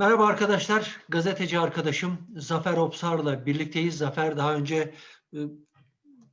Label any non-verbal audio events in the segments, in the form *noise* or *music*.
Merhaba arkadaşlar, gazeteci arkadaşım Zafer Opsar'la birlikteyiz. Zafer daha önce e,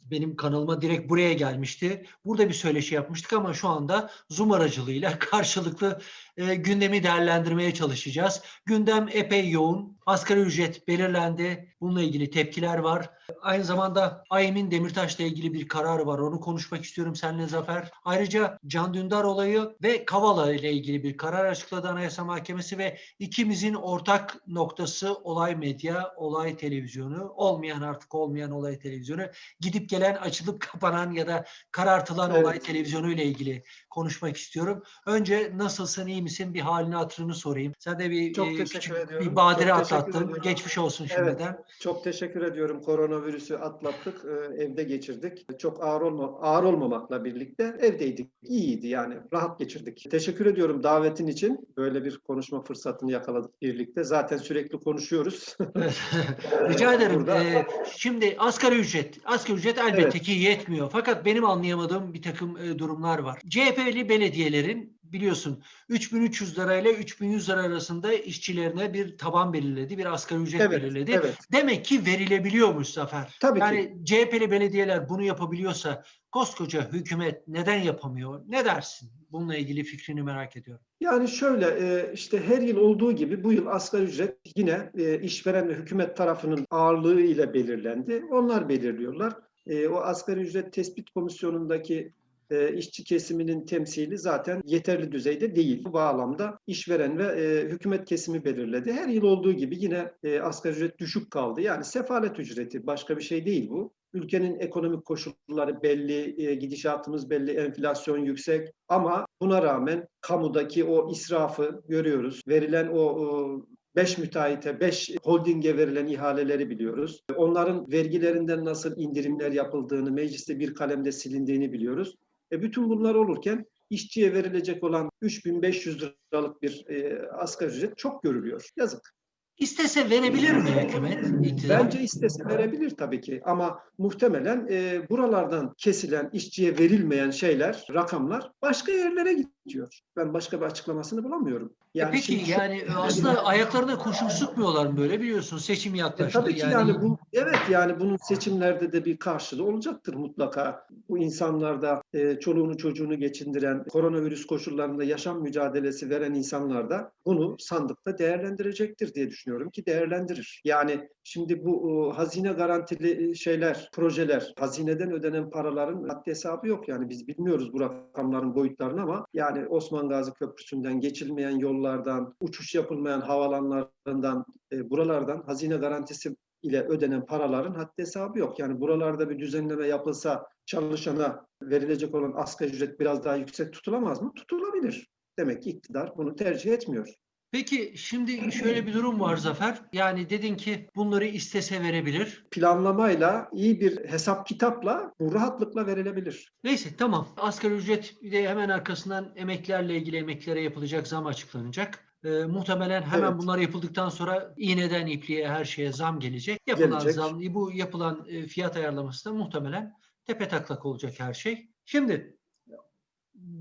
benim kanalıma direkt buraya gelmişti. Burada bir söyleşi yapmıştık ama şu anda Zoom aracılığıyla *laughs* karşılıklı e, gündemi değerlendirmeye çalışacağız. Gündem epey yoğun. Asgari ücret belirlendi. Bununla ilgili tepkiler var. Aynı zamanda Aymin Demirtaş'la ilgili bir kararı var. Onu konuşmak istiyorum seninle Zafer. Ayrıca Can Dündar olayı ve Kavala ile ilgili bir karar açıkladı Anayasa Mahkemesi ve ikimizin ortak noktası olay medya, olay televizyonu, olmayan artık olmayan olay televizyonu, gidip gelen açılıp kapanan ya da karartılan Evet. olay televizyonu ile ilgili konuşmak istiyorum. Önce nasılsın, iyi misin? Bir halini hatırını sorayım. Sen de bir Çok e, küçük ediyorum. bir badire Çok atlattın. ediyorum. Geçmiş olsun Evet. şimdiden. Çok teşekkür ediyorum. Koronavirüsü atlattık, e, evde geçirdik. Çok ağır olma, ağır olmamakla birlikte evdeydik. İyiydi yani, rahat geçirdik. Teşekkür ediyorum davetin için. Böyle bir konuşma fırsatını yakaladık birlikte. Zaten sürekli konuşuyoruz. Evet. *laughs* *laughs* Rica ederim. Burada- Ee, şimdi asgari ücret, asgari ücret elbette Evet. ki yetmiyor. Fakat benim anlayamadığım bir takım e, durumlar var. CHP'li belediyelerin biliyorsun 3300 lirayla 3100 lira arasında işçilerine bir taban belirledi, bir asgari ücret Evet, belirledi. evet. Demek ki verilebiliyormuş Zafer. Tabii ki. yani CHP'li belediyeler bunu yapabiliyorsa koskoca hükümet neden yapamıyor? Ne dersin? Bununla ilgili fikrini merak ediyorum. Yani şöyle e, işte her yıl olduğu gibi bu yıl asgari ücret yine e, işveren ve hükümet tarafının ağırlığı ile belirlendi. Onlar belirliyorlar. E, O asgari ücret tespit komisyonundaki e, işçi kesiminin temsili zaten yeterli düzeyde değil. Bu bağlamda işveren ve e, hükümet kesimi belirledi. Her yıl olduğu gibi yine e, asgari ücret düşük kaldı. Yani sefalet ücreti başka bir şey değil bu. Ülkenin ekonomik koşulları belli, e, gidişatımız belli, enflasyon yüksek ama buna rağmen kamudaki o israfı görüyoruz. Verilen o, o 5 müteahhite, 5 holdinge verilen ihaleleri biliyoruz. Onların vergilerinden nasıl indirimler yapıldığını, mecliste bir kalemde silindiğini biliyoruz. E bütün bunlar olurken işçiye verilecek olan 3500 liralık bir e, asgari ücret çok görülüyor. Yazık. İstese verebilir mi hükümet? iktidar? Bence istese verebilir tabii ki ama muhtemelen e, buralardan kesilen işçiye verilmeyen şeyler, rakamlar başka yerlere gidiyor. Ben başka bir açıklamasını bulamıyorum. E peki şimdi şu- yani aslında ayaklarına kurşun sıkmıyorlar mı böyle biliyorsun seçim E, yaklaştı. tabii ki yani, bu evet yani bunun seçimlerde de bir karşılığı olacaktır mutlaka. Bu insanlarda e, çoluğunu çocuğunu geçindiren, koronavirüs koşullarında yaşam mücadelesi veren insanlar da bunu sandıkta değerlendirecektir diye düşünüyorum ki değerlendirir. Yani şimdi bu e, hazine garantili e, şeyler, projeler, hazineden ödenen paraların haddi hesabı yok. Yani biz bilmiyoruz bu rakamların boyutlarını ama yani Osman Gazi Köprüsü'nden geçilmeyen yollardan, uçuş yapılmayan havalanlarından, e, buralardan hazine garantisi ile ödenen paraların haddi hesabı yok. Yani buralarda bir düzenleme yapılsa çalışana verilecek olan asgari ücret biraz daha yüksek tutulamaz mı? Tutulabilir. Demek ki iktidar bunu tercih etmiyor. Peki şimdi şöyle bir durum var Zafer. Yani dedin ki bunları istese verebilir. Planlamayla, iyi bir hesap kitapla bu rahatlıkla verilebilir. Neyse tamam. Asgari ücret bir de hemen arkasından emeklerle ilgili emeklere yapılacak zam açıklanacak. Ee, muhtemelen hemen Evet. bunlar yapıldıktan sonra iğneden ipliğe her şeye zam gelecek. Yapılan Gelecek. zam, bu yapılan e, fiyat ayarlaması da muhtemelen tepe taklak olacak her şey. Şimdi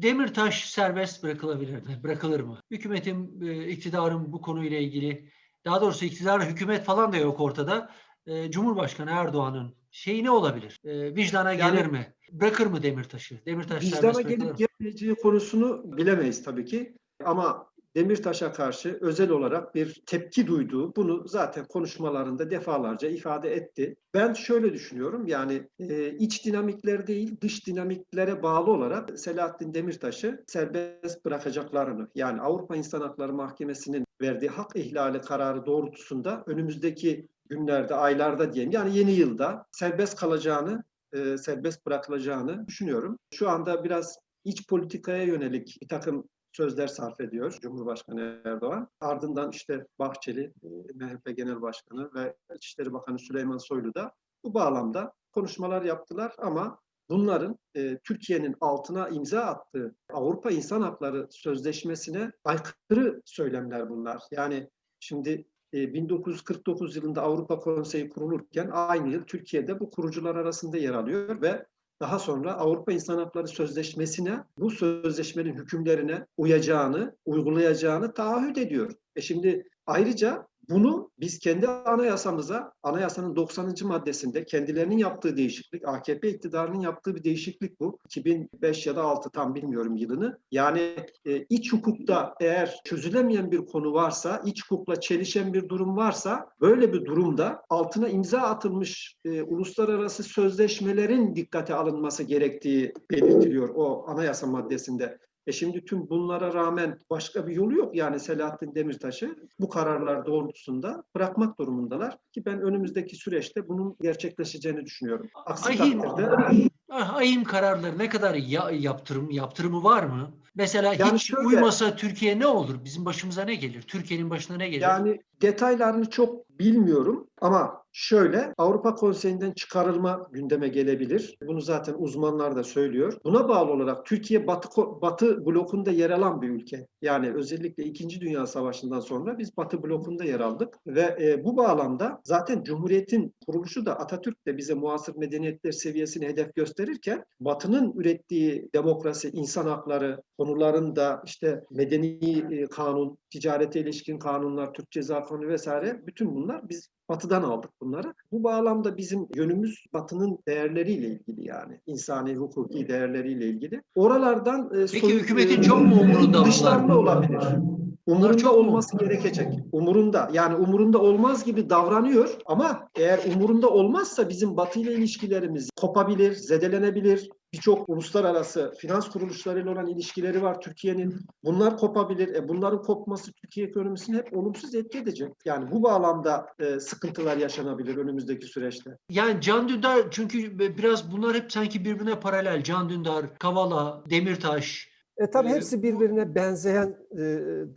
Demirtaş serbest bırakılabilir mi? Bırakılır mı? Hükümetin, e, iktidarın bu konuyla ilgili, daha doğrusu iktidar, hükümet falan da yok ortada. E, Cumhurbaşkanı Erdoğan'ın şeyi ne olabilir? E, vicdana Yani- gelir mi? Bırakır mı Demirtaş'ı? Demirtaş Vicdana gelip gelmeyeceği konusunu bilemeyiz tabii ki. Ama Demirtaş'a karşı özel olarak bir tepki duyduğu, bunu zaten konuşmalarında defalarca ifade etti. Ben şöyle düşünüyorum, yani e, iç dinamikler değil, dış dinamiklere bağlı olarak Selahattin Demirtaş'ı serbest bırakacaklarını, yani Avrupa İnsan Hakları Mahkemesi'nin verdiği hak ihlali kararı doğrultusunda önümüzdeki günlerde, aylarda diyeyim, yani yeni yılda serbest kalacağını e, serbest bırakılacağını düşünüyorum. Şu anda biraz iç politikaya yönelik bir takım sözler sarf ediyor Cumhurbaşkanı Erdoğan. Ardından işte Bahçeli, e, MHP Genel Başkanı ve İçişleri Bakanı Süleyman Soylu da bu bağlamda konuşmalar yaptılar ama bunların e, Türkiye'nin altına imza attığı Avrupa İnsan Hakları Sözleşmesi'ne aykırı söylemler bunlar. Yani şimdi e, 1949 yılında Avrupa Konseyi kurulurken aynı yıl Türkiye'de bu kurucular arasında yer alıyor ve daha sonra Avrupa İnsan Hakları Sözleşmesi'ne bu sözleşmenin hükümlerine uyacağını, uygulayacağını taahhüt ediyor. E şimdi ayrıca bunu biz kendi anayasamıza, anayasanın 90. maddesinde kendilerinin yaptığı değişiklik, AKP iktidarının yaptığı bir değişiklik bu. 2005 ya da 6 tam bilmiyorum yılını. Yani e, iç hukukta eğer çözülemeyen bir konu varsa, iç hukukla çelişen bir durum varsa böyle bir durumda altına imza atılmış e, uluslararası sözleşmelerin dikkate alınması gerektiği belirtiliyor o anayasa maddesinde. E şimdi tüm bunlara rağmen başka bir yolu yok. Yani Selahattin Demirtaş'ı bu kararlar doğrultusunda bırakmak durumundalar. Ki ben önümüzdeki süreçte bunun gerçekleşeceğini düşünüyorum. Aksi Ahim, takdirde ah, ahim kararları ne kadar ya- yaptırım yaptırımı var mı? Mesela Yani hiç şöyle- uymasa Türkiye ne olur? Bizim başımıza ne gelir? Türkiye'nin başına ne gelir? Yani detaylarını çok bilmiyorum ama şöyle Avrupa Konseyi'nden çıkarılma gündeme gelebilir. Bunu zaten uzmanlar da söylüyor. Buna bağlı olarak Türkiye Batı Batı blokunda yer alan bir ülke. Yani özellikle 2. Dünya Savaşı'ndan sonra biz Batı blokunda yer aldık ve e, bu bağlamda zaten Cumhuriyet'in kuruluşu da Atatürk de bize muasır medeniyetler seviyesini hedef gösterirken Batı'nın ürettiği demokrasi, insan hakları konularında işte medeni e, kanun, ticarete ilişkin kanunlar, Türk Ceza Kanunu vesaire bütün bunlar biz Batı'dan aldık bunları. Bu bağlamda bizim yönümüz Batı'nın değerleriyle ilgili yani insani hukuki değerleriyle ilgili. Oralardan e, Peki soy- hükümetin e, çok mu umurunda bunlar? dışlanma olabilir. Umurunda çok mu? olması gerekecek. Umurunda. Yani umurunda olmaz gibi davranıyor ama eğer umurunda olmazsa bizim Batı ile ilişkilerimiz kopabilir, zedelenebilir. Birçok uluslararası finans kuruluşlarıyla olan ilişkileri var Türkiye'nin. Bunlar kopabilir. E bunların kopması Türkiye ekonomisini hep olumsuz etki edecek. Yani bu bağlamda e, sıkıntılar yaşanabilir önümüzdeki süreçte. Yani Can Dündar çünkü biraz bunlar hep sanki birbirine paralel. Can Dündar, Kavala, Demirtaş. E tabii Ee, hepsi birbirine benzeyen e,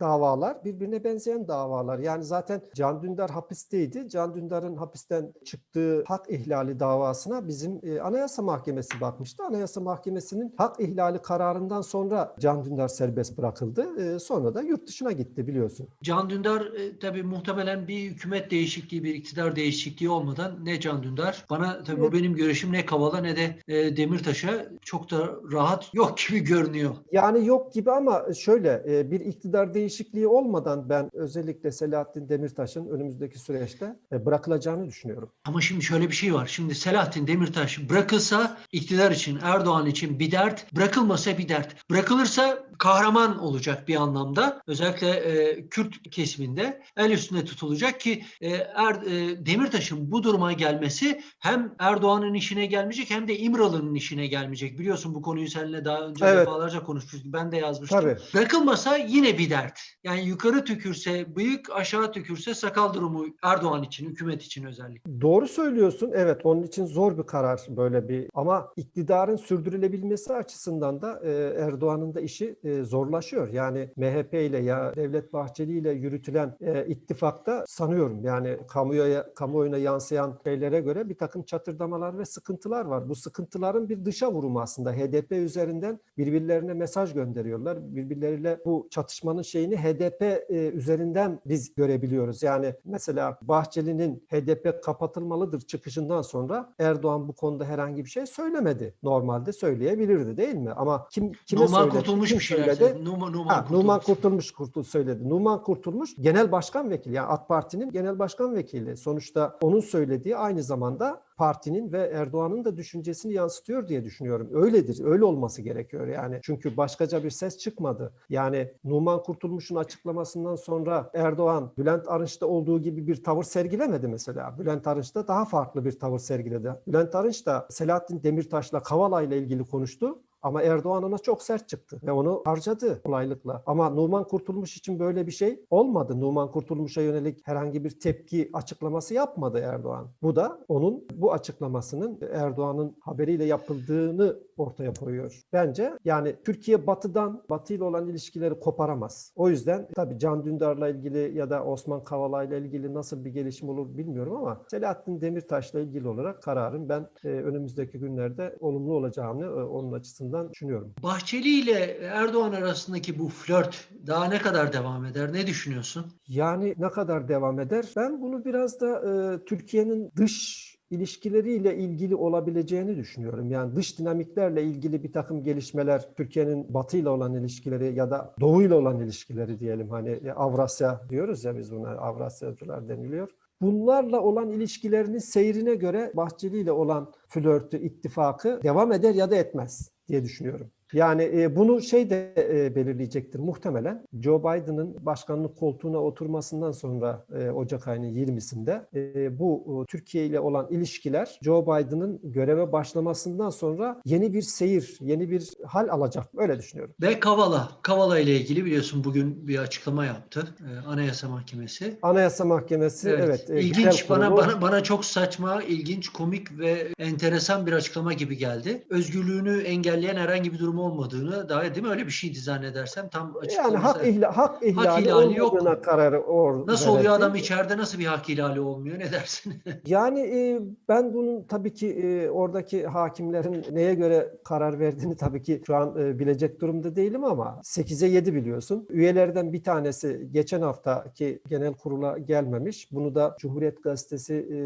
davalar, birbirine benzeyen davalar. Yani zaten Can Dündar hapisteydi. Can Dündar'ın hapisten çıktığı hak ihlali davasına bizim e, Anayasa Mahkemesi bakmıştı. Anayasa Mahkemesi'nin hak ihlali kararından sonra Can Dündar serbest bırakıldı. E, sonra da yurt dışına gitti biliyorsun. Can Dündar e, tabii muhtemelen bir hükümet değişikliği, bir iktidar değişikliği olmadan ne Can Dündar, bana tabii bu Evet. benim görüşüm ne Kavala ne de e, Demirtaş'a çok da rahat yok gibi görünüyor. Yani yok gibi ama şöyle e, bir iktidar değişikliği olmadan ben özellikle Selahattin Demirtaş'ın önümüzdeki süreçte e, bırakılacağını düşünüyorum. Ama şimdi şöyle bir şey var. Şimdi Selahattin Demirtaş bırakılsa iktidar için, Erdoğan için bir dert, bırakılmasa bir dert. Bırakılırsa kahraman olacak bir anlamda. Özellikle e, Kürt kesiminde el üstünde tutulacak ki e, er, e, Demirtaş'ın bu duruma gelmesi hem Erdoğan'ın işine gelmeyecek hem de İmralı'nın işine gelmeyecek. Biliyorsun bu konuyu seninle daha önce Evet. defalarca konuşmuştuk. Ben de yazmıştım. Tabii. Bırakılmasa yine bir dert. Yani yukarı tükürse bıyık, aşağı tükürse sakal durumu Erdoğan için, hükümet için özellikle. Doğru söylüyorsun. Evet onun için zor bir karar böyle bir ama iktidarın sürdürülebilmesi açısından da e, Erdoğan'ın da işi e, zorlaşıyor. Yani MHP ile ya Devlet Bahçeli ile yürütülen e, ittifakta sanıyorum yani kamuoya kamuoyuna yansıyan şeylere göre bir takım çatırdamalar ve sıkıntılar var. Bu sıkıntıların bir dışa vurumu aslında. HDP üzerinden birbirlerine mesaj gönderiyorlar. Birbirleriyle bu çatışmanın şeyini HDP e, üzerinden biz görebiliyoruz. Yani mesela Bahçeli'nin HDP kapatılmalıdır çıkışından sonra Erdoğan bu konuda herhangi bir şey söylemedi. Normalde söyleyebilirdi değil mi? Ama kim kime Numan söyledi? Kurtulmuş Kim bir şeyler söyledi? söyledi. Numan, Numan Ha, Numan Kurtulmuş. Kurtulmuş kurtul söyledi. Numan Kurtulmuş genel başkan vekili yani AK Parti'nin genel başkan vekili. Sonuçta onun söylediği aynı zamanda partinin ve Erdoğan'ın da düşüncesini yansıtıyor diye düşünüyorum. Öyledir. Öyle olması gerekiyor yani. Çünkü başkaca bir ses çıkmadı. Yani Numan Kurtulmuş'un açıklamasından sonra Erdoğan Bülent Arınç'ta olduğu gibi bir tavır sergilemedi mesela. Bülent Arınç da daha farklı bir tavır sergiledi. Bülent Arınç da Selahattin Demirtaş'la Kavala ile ilgili konuştu. Ama Erdoğan ona çok sert çıktı ve onu harcadı kolaylıkla. Ama Numan Kurtulmuş için böyle bir şey olmadı. Numan Kurtulmuş'a yönelik herhangi bir tepki açıklaması yapmadı Erdoğan. Bu da onun bu açıklamasının Erdoğan'ın haberiyle yapıldığını ortaya koyuyor. Bence yani Türkiye batıdan, batı ile olan ilişkileri koparamaz. O yüzden tabii Can Dündar'la ilgili ya da Osman Kavala ile ilgili nasıl bir gelişim olur bilmiyorum ama Selahattin Demirtaş'la ilgili olarak kararın ben e, önümüzdeki günlerde olumlu olacağını e, onun açısından düşünüyorum. Bahçeli ile Erdoğan arasındaki bu flört daha ne kadar devam eder? Ne düşünüyorsun? Yani ne kadar devam eder? Ben bunu biraz da e, Türkiye'nin dış ilişkileriyle ilgili olabileceğini düşünüyorum. Yani dış dinamiklerle ilgili bir takım gelişmeler, Türkiye'nin Batı ile olan ilişkileri ya da Doğu ile olan ilişkileri diyelim hani e, Avrasya diyoruz ya biz buna Avrasyacılar deniliyor. Bunlarla olan ilişkilerinin seyrine göre Bahçeli ile olan flörtü, ittifakı devam eder ya da etmez diye düşünüyorum. Yani e, bunu şey de e, belirleyecektir muhtemelen. Joe Biden'ın başkanlık koltuğuna oturmasından sonra e, Ocak ayının 20'sinde e, bu e, Türkiye ile olan ilişkiler Joe Biden'ın göreve başlamasından sonra yeni bir seyir, yeni bir hal alacak. Öyle düşünüyorum. Ve Kavala. Kavala ile ilgili biliyorsun bugün bir açıklama yaptı e, Anayasa Mahkemesi. Anayasa Mahkemesi evet, e, ilginç bana bana bana çok saçma, ilginç, komik ve enteresan bir açıklama gibi geldi. Özgürlüğünü engelleyen herhangi bir durum olmadığını daha değil mi öyle bir şeydi zannedersem tam yani açıklaması. hak, ihla, hak ihlali, ihlali yok. kararı or Nasıl oluyor verildi. adam içeride nasıl bir hak ihlali olmuyor ne dersin? *laughs* Yani e, ben bunun tabii ki e, oradaki hakimlerin neye göre karar verdiğini tabii ki şu an e, bilecek durumda değilim ama 8'e 7 biliyorsun. Üyelerden bir tanesi geçen haftaki genel kurula gelmemiş. Bunu da Cumhuriyet Gazetesi e,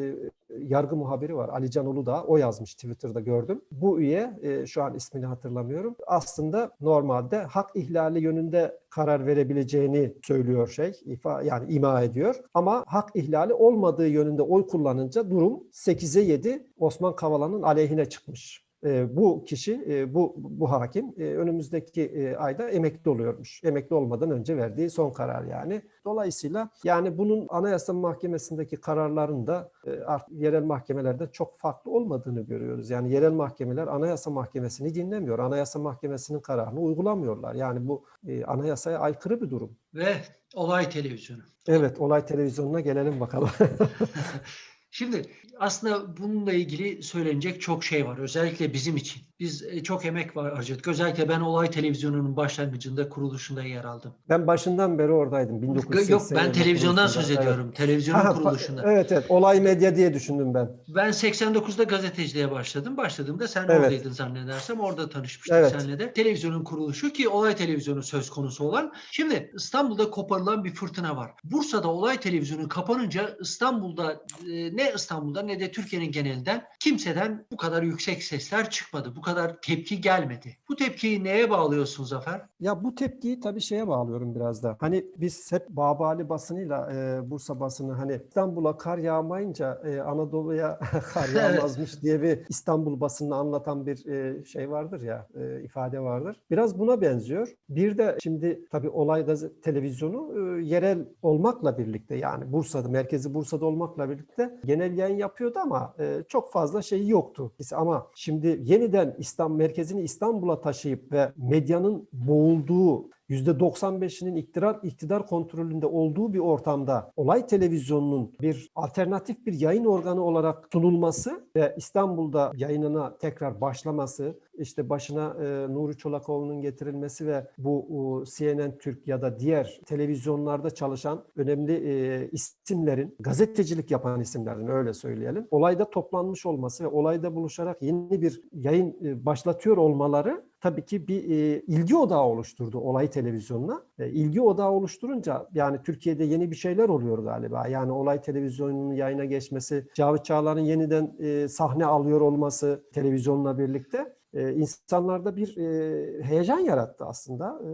yargı muhabiri var Ali Can Uludağ. O yazmış Twitter'da gördüm. Bu üye e, şu an ismini hatırlamıyorum. Aslında normalde hak ihlali yönünde karar verebileceğini söylüyor şey, ifa yani ima ediyor. Ama hak ihlali olmadığı yönünde oy kullanınca durum 8'e 7 Osman Kavala'nın aleyhine çıkmış. E, bu kişi, e, bu bu hakim e, önümüzdeki e, ayda emekli oluyormuş. Emekli olmadan önce verdiği son karar yani. Dolayısıyla yani bunun Anayasa Mahkemesi'ndeki kararların da artık yerel mahkemelerde çok farklı olmadığını görüyoruz. Yani yerel mahkemeler Anayasa Mahkemesi'ni dinlemiyor. Anayasa Mahkemesi'nin kararını uygulamıyorlar. Yani bu anayasaya aykırı bir durum. Ve olay televizyonu. Evet, olay televizyonuna gelelim bakalım. *laughs* Şimdi aslında bununla ilgili söylenecek çok şey var. Özellikle bizim için. Biz e, çok emek var harcadık. Özellikle ben Olay Televizyonu'nun başlangıcında, kuruluşunda yer aldım. ben başından beri oradaydım. 1980 Yok ben televizyondan söz Evet. ediyorum. Televizyonun Aha, kuruluşunda. Evet evet. Olay medya diye düşündüm ben. Ben 89'da gazeteciliğe başladım. Başladığımda sen Evet. oradaydın zannedersem. Orada tanışmıştık Evet. seninle de. Televizyonun kuruluşu ki olay televizyonu söz konusu olan. Şimdi İstanbul'da koparılan bir fırtına var. Bursa'da olay televizyonu kapanınca İstanbul'da e, ne İstanbul'da ne de Türkiye'nin genelinden kimseden bu kadar yüksek sesler çıkmadı. Bu kadar tepki gelmedi. Bu tepkiyi neye bağlıyorsun Zafer? Ya bu tepkiyi tabii şeye bağlıyorum biraz da. Hani biz hep Babali basınıyla e, Bursa basını hani İstanbul'a kar yağmayınca e, Anadolu'ya *laughs* kar yağmazmış diye bir İstanbul basını anlatan bir e, şey vardır ya, e, ifade vardır. Biraz buna benziyor. Bir de şimdi tabii olay gazete televizyonu e, yerel olmakla birlikte yani Bursa'da, merkezi Bursa'da olmakla birlikte genel yayın yapıyordu ama e, çok fazla şey yoktu. Ama şimdi yeniden İstanbul merkezini İstanbul'a taşıyıp ve medyanın boğulduğu %95'inin iktidar iktidar kontrolünde olduğu bir ortamda olay televizyonunun bir alternatif bir yayın organı olarak sunulması ve İstanbul'da yayınına tekrar başlaması, işte başına e, Nuri Çolakoğlu'nun getirilmesi ve bu e, CNN Türk ya da diğer televizyonlarda çalışan önemli e, isimlerin, gazetecilik yapan isimlerin öyle söyleyelim, olayda toplanmış olması ve olayda buluşarak yeni bir yayın e, başlatıyor olmaları tabii ki bir e, ilgi odağı oluşturdu olay televizyonuna. E, ilgi odağı oluşturunca yani Türkiye'de yeni bir şeyler oluyor galiba. Yani olay televizyonunun yayına geçmesi, Cavit Çağlar'ın yeniden e, sahne alıyor olması televizyonla birlikte e, insanlarda bir e, heyecan yarattı aslında. E,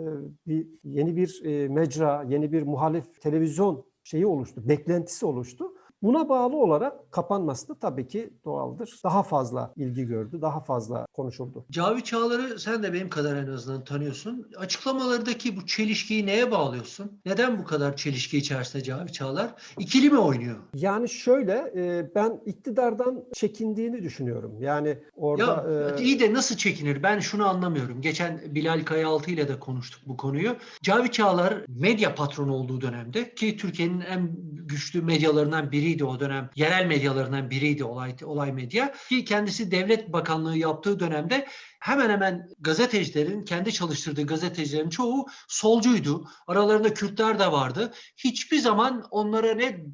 bir yeni bir e, mecra, yeni bir muhalif televizyon şeyi oluştu, beklentisi oluştu. Buna bağlı olarak kapanması da tabii ki doğaldır. Daha fazla ilgi gördü, daha fazla konuşuldu. Cavit Çağlar'ı sen de benim kadar en azından tanıyorsun. Açıklamalardaki bu çelişkiyi neye bağlıyorsun? Neden bu kadar çelişki içerisinde Cavit Çağlar? İkili mi oynuyor? Yani şöyle e, ben iktidardan çekindiğini düşünüyorum. Yani orada Ya e, iyi de nasıl çekinir? Ben şunu anlamıyorum. Geçen Bilal Kayaaltı ile de konuştuk bu konuyu. Cavit Çağlar medya patronu olduğu dönemde ki Türkiye'nin en güçlü medyalarından biriydi o dönem. Yerel medyalarından biriydi olay, olay medya. Ki kendisi devlet bakanlığı yaptığı dönemde hemen hemen gazetecilerin, kendi çalıştırdığı gazetecilerin çoğu solcuydu. Aralarında Kürtler de vardı. Hiçbir zaman onlara ne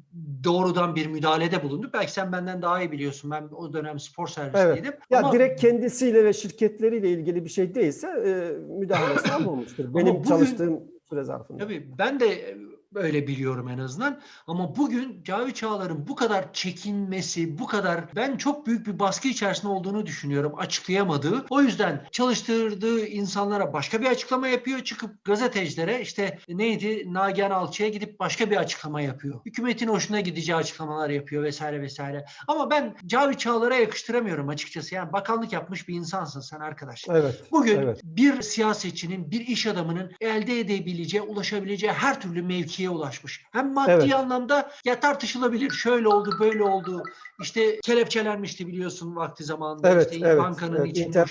doğrudan bir müdahalede bulundu. Belki sen benden daha iyi biliyorsun. Ben o dönem spor servisiydim. ya Ama direkt kendisiyle ve şirketleriyle ilgili bir şey değilse e, müdahalesi *coughs* olmamıştır. Benim bugün- çalıştığım süre zarfında. Tabii ben de öyle biliyorum en azından. Ama bugün Cavit Çağlar'ın bu kadar çekinmesi, bu kadar ben çok büyük bir baskı içerisinde olduğunu düşünüyorum. Açıklayamadığı. O yüzden çalıştırdığı insanlara başka bir açıklama yapıyor. Çıkıp gazetecilere işte neydi Nagihan Alçı'ya gidip başka bir açıklama yapıyor. Hükümetin hoşuna gideceği açıklamalar yapıyor vesaire vesaire. Ama ben Cavit Çağlar'a yakıştıramıyorum açıkçası. Yani bakanlık yapmış bir insansın sen arkadaş. Evet. Bugün Evet. bir siyasetçinin, bir iş adamının elde edebileceği, ulaşabileceği her türlü mevkiye ulaşmış. Hem maddi Evet. anlamda ya tartışılabilir. Şöyle oldu, böyle oldu. İşte kelepçelenmişti biliyorsun vakti zamanında. Evet, işte evet. bankanın evet. içinde.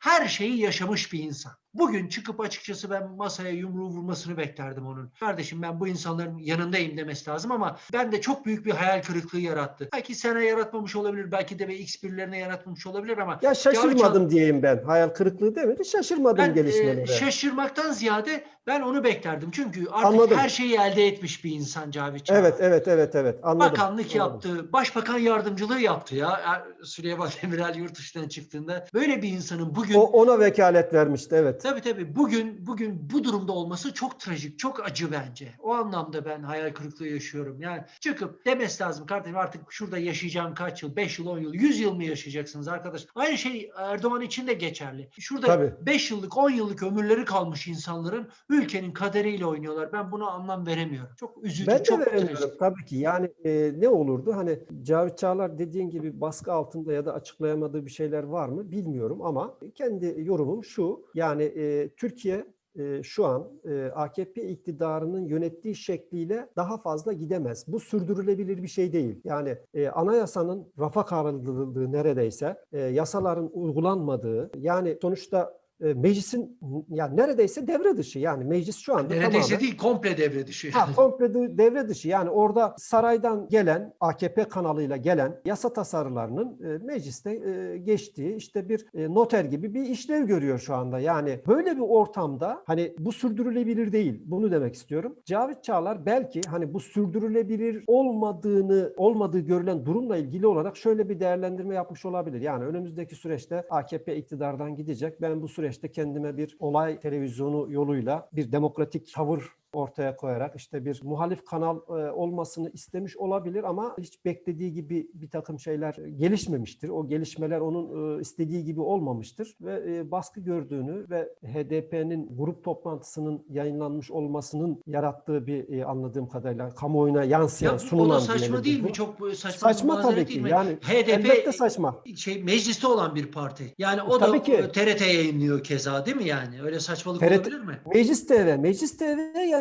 Her şeyi yaşamış bir insan. Bugün çıkıp açıkçası ben masaya yumruğu vurmasını beklerdim onun. Kardeşim ben bu insanların yanındayım demesi lazım ama ben de çok büyük bir hayal kırıklığı yarattı. Belki sana yaratmamış olabilir, belki de X birilerine yaratmamış olabilir ama Ya şaşırmadım diyeyim ben. Hayal kırıklığı demedi. Şaşırmadım ben gelişmelere. e, şaşırmaktan ziyade ben onu beklerdim. Çünkü artık Anladım. her şeyi elde etmiş bir insan Cavit Çağlar. evet, evet, evet, evet. Anladım. Bakanlık Anladım. yaptı, başbakan yardımcılığı yaptı ya Er- Süleyman *laughs* Demirel yurt dışından çıktığında. Böyle bir insanın bugün O ona vekalet vermişti evet. Tabii tabii bugün bugün bu durumda olması çok trajik, çok acı bence. O anlamda ben hayal kırıklığı yaşıyorum. Yani çıkıp demesi lazım kardeşim artık şurada yaşayacağım kaç yıl, 5 yıl, 10 yıl, 100 yıl mı yaşayacaksınız arkadaş? Aynı şey Erdoğan için de geçerli. Şurada Tabii. 5 yıllık, 10 yıllık ömürleri kalmış insanların ülkenin kaderiyle oynuyorlar. Ben buna anlam veremiyorum. Çok üzücü, Ben çok trajik. tabii ki. Yani e, ne olurdu? Hani Cavit Çağlar dediğin gibi baskı altında ya da açıklayamadığı bir şeyler var mı bilmiyorum ama kendi yorumum şu. Yani e, Türkiye e, şu an e, AKP iktidarının yönettiği şekliyle daha fazla gidemez. Bu sürdürülebilir bir şey değil. Yani e, anayasanın rafa kaldırıldığı neredeyse, e, yasaların uygulanmadığı, yani sonuçta meclisin yani neredeyse devre dışı. Yani meclis şu anda Neredeyse tamamen değil komple devre dışı. Ha, komple de- devre dışı yani orada saraydan gelen AKP kanalıyla gelen yasa tasarılarının e, mecliste e, geçtiği işte bir e, noter gibi bir işlev görüyor şu anda. Yani böyle bir ortamda hani bu sürdürülebilir değil. Bunu demek istiyorum. Cavit Çağlar belki hani bu sürdürülebilir olmadığını olmadığı görülen durumla ilgili olarak şöyle bir değerlendirme yapmış olabilir. Yani önümüzdeki süreçte AKP iktidardan gidecek. Ben bu süreçte kendime bir olay televizyonu yoluyla bir demokratik tavır ortaya koyarak işte bir muhalif kanal e, olmasını istemiş olabilir ama hiç beklediği gibi bir takım şeyler gelişmemiştir. O gelişmeler onun e, istediği gibi olmamıştır ve e, baskı gördüğünü ve HDP'nin grup toplantısının yayınlanmış olmasının yarattığı bir anladığım kadarıyla kamuoyuna yansıyan, Ya, sunulan saçma değil biz mi? bu. Çok saçma, Saçma tabii ki. mi? Yani HDP elbette saçma. şey mecliste olan bir parti. Yani o Tabii da ki. TRT yayınlıyor keza değil mi yani? Öyle saçmalık TRT olabilir mi? Meclis TV, Meclis TV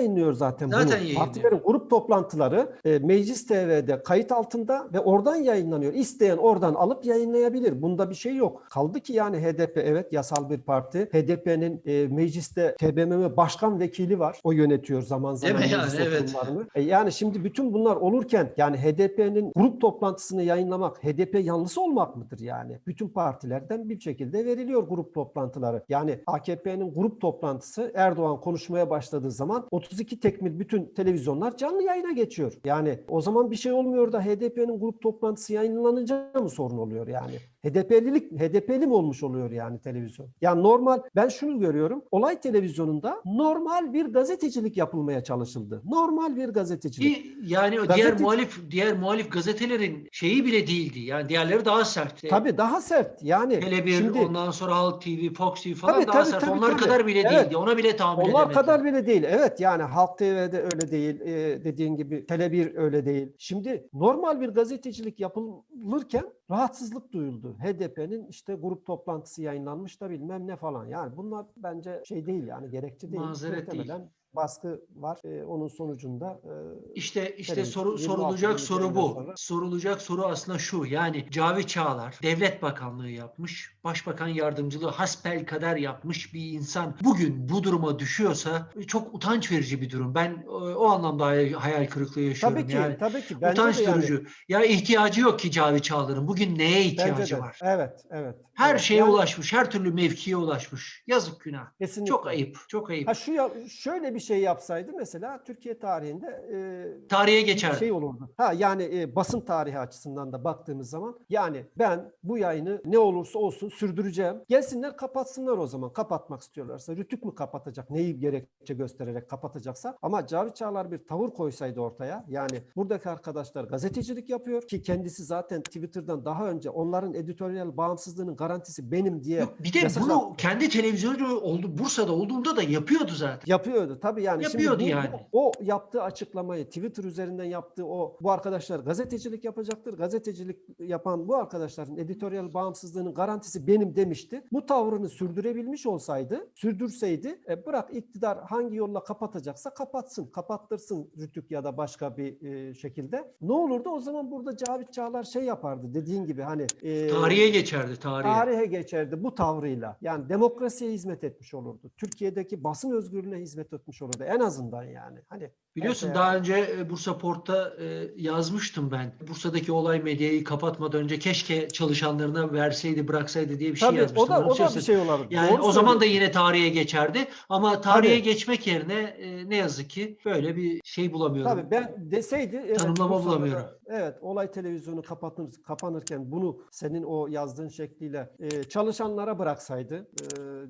yayınlıyor zaten, Zaten bunu. yayınlıyor. Partilerin grup toplantıları e, Meclis TV'de kayıt altında ve oradan yayınlanıyor. İsteyen oradan alıp yayınlayabilir. Bunda bir şey yok. Kaldı ki yani HDP evet yasal bir parti. HDP'nin e, mecliste TBMM başkan vekili var. O yönetiyor zaman Değil zaman mi yani? Evet. E, yani şimdi bütün bunlar olurken yani HDP'nin grup toplantısını yayınlamak HDP yanlısı olmak mıdır yani? Bütün partilerden bir şekilde veriliyor grup toplantıları. Yani AKP'nin grup toplantısı Erdoğan konuşmaya başladığı zaman 32 tekmil bütün televizyonlar canlı yayına geçiyor. Yani o zaman bir şey olmuyor da HDP'nin grup toplantısı yayınlanınca mı sorun oluyor yani? HDP'lilik HDP'li mi olmuş oluyor yani televizyon? Yani normal ben şunu görüyorum. Olay televizyonunda normal bir gazetecilik yapılmaya çalışıldı. Normal bir gazetecilik. Ki yani o diğer Gazete- muhalif diğer muhalif gazetelerin şeyi bile değildi. Yani diğerleri daha sert. Tabii daha sert. Yani Tele1, şimdi ondan sonra Halk TV, Fox TV falan Tabii, daha tabii, sert. tabii, Onlar tabii. kadar bile Evet. değildi. Ona bile tahammül Onlar kadar bile değil. Evet yani Halk TV'de öyle değil. Ee, dediğin gibi Tele1 öyle değil. Şimdi normal bir gazetecilik yapılırken rahatsızlık duyuldu. HDP'nin işte grup toplantısı yayınlanmış da bilmem ne falan. Yani bunlar bence şey değil yani gerekçe değil. Mazeret değil. Baskı var. Ee, onun sonucunda e, İşte işte Tabii, soru 26 sorulacak soru bu. sonra. Sorulacak soru aslında şu. Yani Cavit Çağlar devlet bakanlığı yapmış, başbakan yardımcılığı hasbel kader yapmış bir insan bugün bu duruma düşüyorsa çok utanç verici bir durum. Ben o, o anlamda hayal, kırıklığı yaşıyorum. tabii ki yani. tabii ki bence Utanç yani. Ya ihtiyacı yok ki Cavit Çağlar'ın. Bugün neye ihtiyacı var? Evet, evet. Her evet. şeye Yani ulaşmış, her türlü mevkiye ulaşmış. Yazık günah. kesinlikle. Çok ayıp, çok ayıp. Ha şu ya, şöyle bir şey yapsaydı mesela Türkiye tarihinde e, Tarihe bir geçer. şey olurdu. Ha yani e, basın tarihi açısından da baktığımız zaman yani ben bu yayını ne olursa olsun sürdüreceğim. Gelsinler kapatsınlar o zaman. Kapatmak istiyorlarsa. Rütük mü kapatacak? Neyi gerekçe göstererek kapatacaksa. Ama Cavit Çağlar bir tavır koysaydı ortaya. Yani buradaki arkadaşlar gazetecilik yapıyor ki kendisi zaten Twitter'dan daha önce onların editoryal bağımsızlığının garantisi benim diye Yok, bir de bunu kendi televizyonu oldu Bursa'da olduğunda da yapıyordu zaten. Yapıyordu tabii yani. Yapıyordu şimdi bu- yani. O yaptığı açıklamayı Twitter üzerinden yaptığı o bu arkadaşlar gazetecilik yapacaktır. Gazetecilik yapan bu arkadaşların editoryal bağımsızlığının garantisi benim demişti. Bu tavrını sürdürebilmiş olsaydı, sürdürseydi e, bırak iktidar hangi yolla kapatacaksa kapatsın, kapattırsın Rütük ya da başka bir e, şekilde. Ne olurdu? O zaman burada Cavit Çağlar şey yapardı dediğin gibi hani e, Tarihe geçerdi tarihe. tarihe geçerdi bu tavrıyla. Yani demokrasiye hizmet etmiş olurdu. Türkiye'deki basın özgürlüğüne hizmet etmiş olurdu en azından yani. Hani Biliyorsun daha önce e, Bursa Port'ta e, yazmıştım ben. Bursa'daki olay medyayı kapatmadan önce keşke çalışanlarına verseydi, bıraksaydı diye bir şey Tabii yazmıştım. o da o da bir şey olabilir. Yani Doğru o zaman da yine tarihe geçerdi ama tarihe Tabii. geçmek yerine e, ne yazık ki böyle bir şey bulamıyorum. Tabii ben deseydi evet, Tanımlama Bursa'da da- bulamıyorum. Evet olay televizyonu kapatır, kapanırken bunu senin o yazdığın şekliyle çalışanlara bıraksaydı,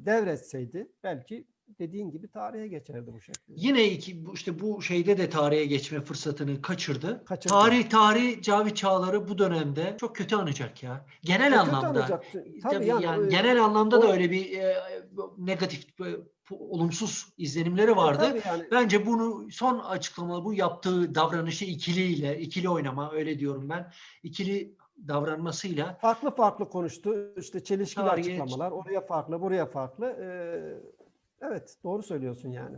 devretseydi belki dediğin gibi tarihe geçerdi bu şekilde. Yine iki, işte bu şeyde de tarihe geçme fırsatını kaçırdı. Kaçırdı. Tarih tarih Cavit Çağlar'ı bu dönemde çok kötü anacak ya. Genel Kötü anlamda. Tabii, Tabii yani, yani, e, genel anlamda da o- öyle bir e, negatif e, olumsuz izlenimleri vardı. Tabii yani Bence bunu son açıklama bu yaptığı davranışı ikiliyle, ikili oynama öyle diyorum ben. İkili davranmasıyla farklı farklı konuştu. İşte çelişkili Tarihe- açıklamalar. Oraya farklı, buraya farklı. E, evet doğru söylüyorsun yani.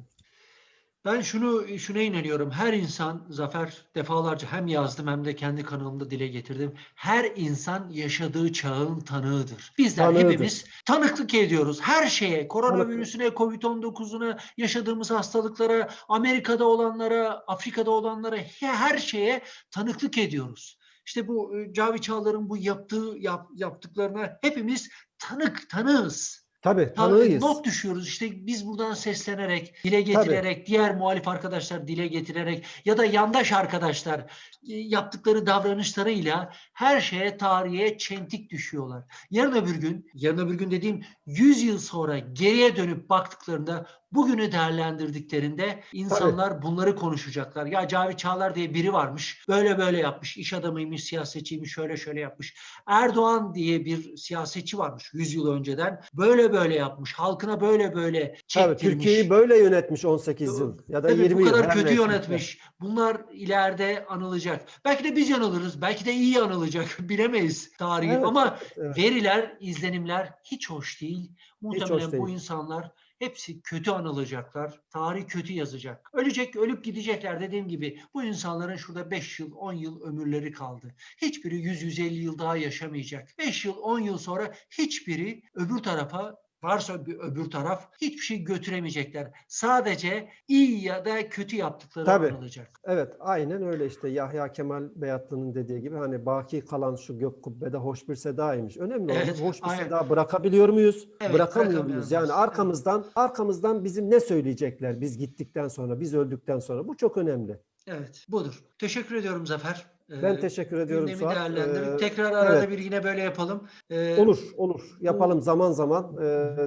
Ben şunu şuna inanıyorum. Her insan Zafer defalarca hem yazdım hem de kendi kanalımda dile getirdim. Her insan yaşadığı çağın tanığıdır. Bizler Tanığıdır. hepimiz tanıklık ediyoruz. Her şeye, koronavirüsüne, Covid-19'una, yaşadığımız hastalıklara, Amerika'da olanlara, Afrika'da olanlara he- her şeye tanıklık ediyoruz. İşte bu e, Cavit Çağlar'ın bu yaptığı yap- yaptıklarına hepimiz tanık, tanığız. Tabii Ta- tanığıyız. Not düşüyoruz işte biz buradan seslenerek, dile getirerek, diğer muhalif arkadaşlar dile getirerek ya da yandaş arkadaşlar e, yaptıkları davranışlarıyla her şeye tarihe çentik düşüyorlar. Yarın öbür gün, yarın öbür gün dediğim 100 yıl sonra geriye dönüp baktıklarında bugünü değerlendirdiklerinde insanlar bunları konuşacaklar. Ya Cavit Çağlar diye biri varmış. Böyle böyle yapmış. iş adamıymış, siyasetçiymiş, şöyle şöyle yapmış. Erdoğan diye bir siyasetçi varmış 100 yıl önceden. Böyle böyle yapmış. Halkına böyle böyle çektirmiş. Türkiye'yi böyle yönetmiş 18 yıl ya da Tabii 20 bu yıl. kadar her kötü yönetmiş. Bunlar ileride anılacak. Belki de biz yanılırız. Belki de iyi anılacak. *laughs* Bilemeyiz tarihi. Evet, Ama evet. veriler, izlenimler hiç hoş değil. Muhtemelen bu değil. insanlar hepsi kötü anılacaklar. Tarih kötü yazacak. Ölecek, ölüp gidecekler dediğim gibi. Bu insanların şurada 5 yıl, 10 yıl ömürleri kaldı. Hiçbiri 100-150 yıl daha yaşamayacak. 5 yıl, 10 yıl sonra hiçbiri öbür tarafa varsa bir öbür taraf hiçbir şey götüremeyecekler. Sadece iyi ya da kötü yaptıkları Tabii. anılacak. Evet aynen öyle işte Yahya Kemal Beyatlı'nın dediği gibi hani baki kalan şu gök kubbede hoş bir sedaymış. Önemli olan Evet, hoş bir aynen. seda bırakabiliyor muyuz? Evet, Bırakamıyor muyuz? Yani arkamızdan arkamızdan bizim ne söyleyecekler biz gittikten sonra, biz öldükten sonra bu çok önemli. Evet, budur. Teşekkür ediyorum Zafer. Ben Ee, teşekkür ediyorum gündemi Suat. Ee, Tekrar arada evet. bir yine böyle yapalım. Ee, Olur, olur. Yapalım zaman zaman e,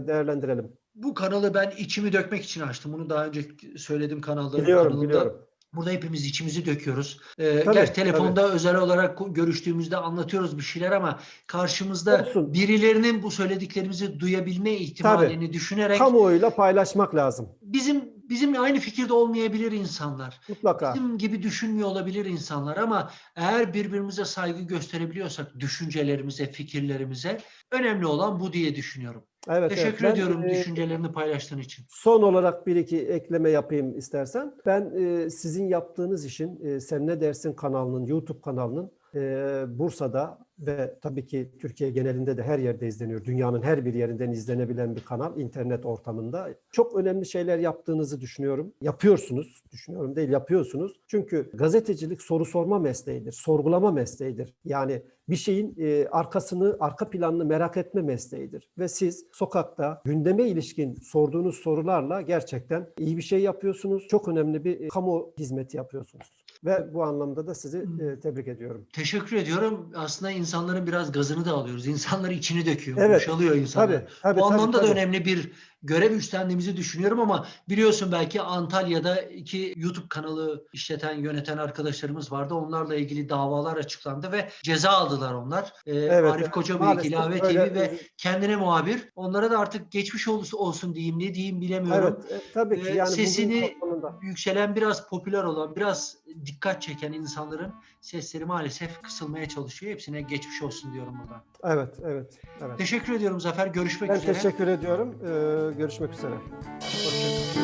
değerlendirelim. Bu kanalı ben içimi dökmek için açtım. Bunu daha önce söyledim kanalda. Biliyorum, kanalımda. biliyorum. Burada hepimiz içimizi döküyoruz. Ee, Tabii, gerçi telefonda özel olarak görüştüğümüzde anlatıyoruz bir şeyler ama karşımızda Olsun. birilerinin bu söylediklerimizi duyabilme ihtimalini düşünerek Kamuoyuyla paylaşmak lazım. bizim bizim aynı fikirde olmayabilir insanlar. Mutlaka. Bizim gibi düşünmüyor olabilir insanlar ama eğer birbirimize saygı gösterebiliyorsak düşüncelerimize, fikirlerimize önemli olan bu diye düşünüyorum. Evet, Teşekkür evet. Ben, ediyorum e, düşüncelerini paylaştığın için. Son olarak bir iki ekleme yapayım istersen. Ben e, sizin yaptığınız işin e, Sen Ne Dersin kanalının, YouTube kanalının e, Bursa'da ve tabii ki Türkiye genelinde de her yerde izleniyor. Dünyanın her bir yerinden izlenebilen bir kanal internet ortamında. Çok önemli şeyler yaptığınızı düşünüyorum. Yapıyorsunuz. Düşünüyorum değil yapıyorsunuz. Çünkü gazetecilik soru sorma mesleğidir. Sorgulama mesleğidir. Yani bir şeyin e, arkasını, arka planını merak etme mesleğidir. Ve siz sokakta gündeme ilişkin sorduğunuz sorularla gerçekten iyi bir şey yapıyorsunuz. Çok önemli bir e, kamu hizmeti yapıyorsunuz. Ve bu anlamda da sizi e, tebrik ediyorum. Teşekkür ediyorum. Aslında insanların biraz gazını da alıyoruz. İnsanlar içini döküyor, Evet, boşalıyor insanlar. Tabii, tabii, Bu tabii, anlamda da tabii. önemli bir görev üstlendiğimizi düşünüyorum ama biliyorsun belki Antalya'da iki YouTube kanalı işleten, yöneten arkadaşlarımız vardı. Onlarla ilgili davalar açıklandı ve ceza aldılar onlar. Ee, Evet, Arif evet. Koca Maalesef Büyük İlave öyle TV ve kendine muhabir. Onlara da artık geçmiş olsun, olsun diyeyim ne diyeyim bilemiyorum. Evet, e, tabii ki Ee, yani sesini- Yükselen biraz popüler olan, biraz dikkat çeken insanların sesleri maalesef kısılmaya çalışıyor. Hepsine geçmiş olsun diyorum buradan. Evet, evet, evet. Teşekkür ediyorum Zafer. Görüşmek Ben üzere. teşekkür ediyorum. Ee, görüşmek üzere. Hoşçakalın.